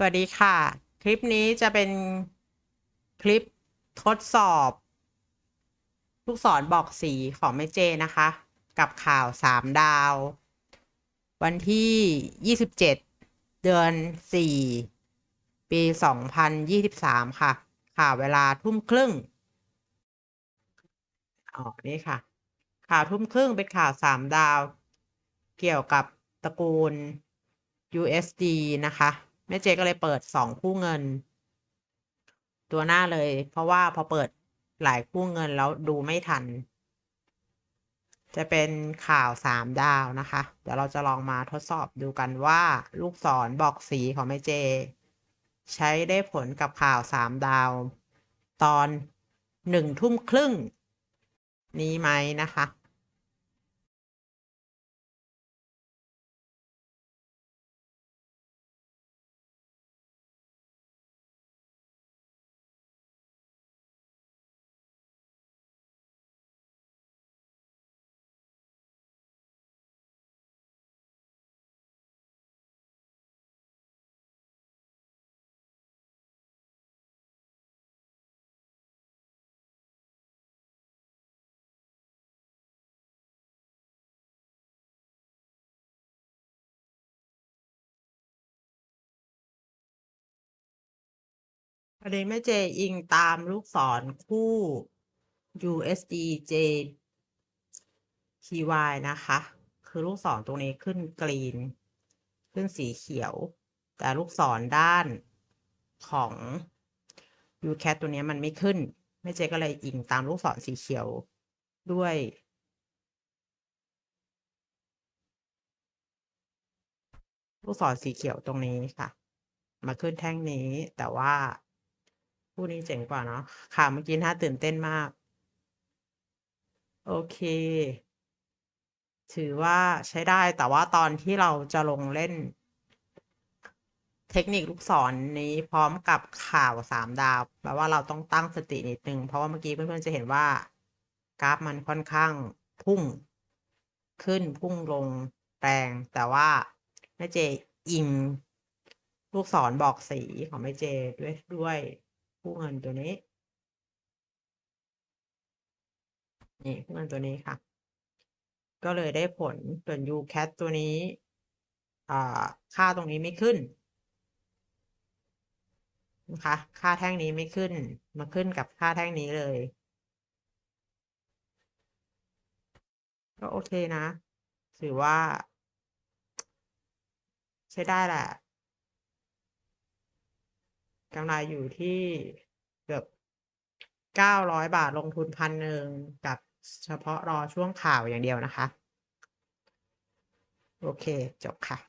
สวัสดีค่ะ คลิปนี้จะเป็นคลิปทดสอบ ลูกศรบอกสีของแม่เจนะคะ กับข่าวสามดาว วันที่ 27 เดือน 4 ปี 2023 ค่ะ ข่าวเวลาทุ่มครึ่งอ๋อนี่ค่ะ ข่าวทุ่มครึ่งเป็นข่าวสามดาว เกี่ยวกับตระกูล USD นะคะ แม่เจก็เลยเปิดสองคู่เงิน ตัวหน้าเลย เพราะว่าพอเปิดหลายคู่เงินแล้วดูไม่ทัน จะเป็นข่าวสามดาวนะคะ เดี๋ยวเราจะลองมาทดสอบดูกันว่าลูกศรบอกสีของแม่เจ ใช้ได้ผลกับข่าวสามดาว ตอนหนึ่งทุ่มครึ่ง นี้ไหมนะคะ ประเด็นแม่เจอิงตามลูกศรคู่ USD J TY นะคะ คือลูกศรตรงนี้ขึ้นกรีน ขึ้นสีเขียว แต่ลูกศรด้านของ UCAT ตัวนี้มันไม่ขึ้น แม่เจก็เลยอิงตามลูกศรสีเขียวด้วยลูกศรสีเขียวตรงนี้ค่ะ มาขึ้นแท่งนี้แต่ว่า คู่นี้เจ๋งกว่าเนาะค่ะเมื่อกี้น่าตื่นเต้นมาก โอเค ถือว่าใช้ได้แต่ว่าตอนที่เราจะลงเล่น เทคนิคลูกศรนนี้พร้อมกับข่าวสามดาวแปลว่าเราต้องตั้งสตินิดนึง เพราะว่าเมื่อกี้เพื่อนๆจะเห็นว่ากราฟมันค่อนข้างพุ่งขึ้นพุ่งลงแรงแต่ว่าแม่เจอิง ลูกศรบอกสีของแม่เจด้วยด้วย ผู้เงินตัวนี้ นี่ผู้เงินตัวนี้ค่ะ ก็เลยได้ผลส่วน UCAT ตัวนี้ค่าตรงนี้ไม่ขึ้นนะคะค่าแท่งนี้ไม่ขึ้น มาขึ้นกับค่าแท่งนี้เลย ก็โอเคนะ ถือว่า ใช้ได้แหละ กำไรอยู่ที่เกือบเก้าร้อยบาทลงทุนพันหนึ่งกับเฉพาะรอช่วงข่าวอย่างเดียวนะคะ โอเค จบค่ะ